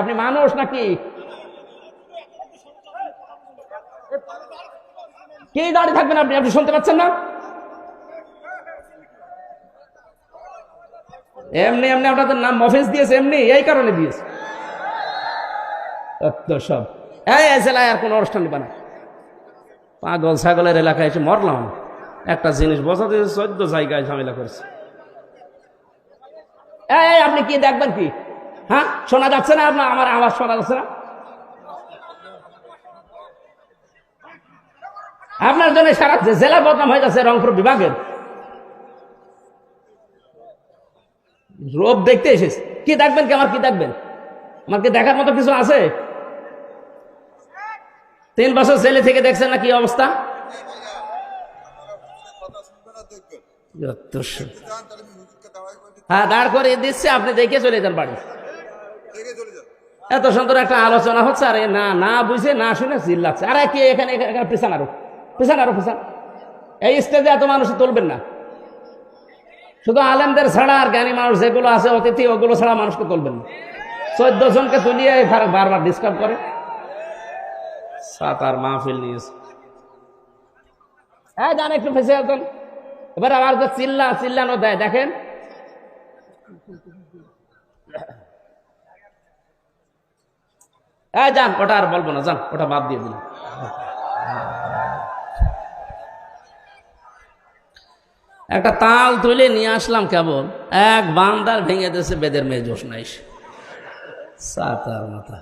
আপনি মানুষ নাকি? কে দাঁড়িয়ে থাকবেন আপনি? আপনি শুনতে পাচ্ছেন না? এমনি এমনি আপনাদের নাম মফিস দিয়েছে এমনি এই কারণে দিয়েছে। সব। জেলায় আর কোনো অনুষ্ঠান নিবা না। পাগল ছাগলের এলাকায় এসে মরলাম একটা জিনিস বোঝাতে চোদ্দ জায়গায় ঝামেলা করেছে। এই, আপনি কি দেখবেন কি? হ্যাঁ? শোনা যাচ্ছে না আপনার? আমার আওয়াজ শোনা যাচ্ছে না? আপনার জন্য সারা জেলা বদনাম হয়ে যাচ্ছে রংপুর বিভাগের। রোগ দেখতে এসেছে। কি দেখবেন কি? আমার কি দেখবেন? আমার কি দেখার মতো কিছু আছে? তিন বছর জেলে থেকে দেখছেন না কি অবস্থা? হ্যাঁ দাঁড় করে দিচ্ছে আপনি দেখে চলে যান বাড়ি। এত সুন্দর একটা আলোচনা হচ্ছে, আরে না না বুঝে, না শুনে চিল্লাচ্ছে আরে কে এখানে এখানে পিছান আরও পিছান আরও, পিছান। এই স্টেজে এত মানুষ তুলবেন না। শুধু আলেমদের ছাড়া আর জ্ঞানী মানুষ যেগুলো আছে, অতিথি, ওগুলো ছাড়া মানুষকে তুলবেন না। চোদ্দ জনকে তুলিয়ে বারবার ডিস্টার্ব করে। সাত আর মাহফিল নিয়েছে। হ্যাঁ জান একটু ফেসে এবার আমার তো চিল্লা, চিল্লানো দেয়, দেখেন। হ্যাঁ যান, ওটা আর বলব না, যান, ওটা বাদ দিয়ে দিন একটা তাল তুলে নিয়ে আসলাম কেবল, এক বান্দার ভেঙে দিয়েছে বেদের মেয়ে জোশ নাই সাতার মাথা।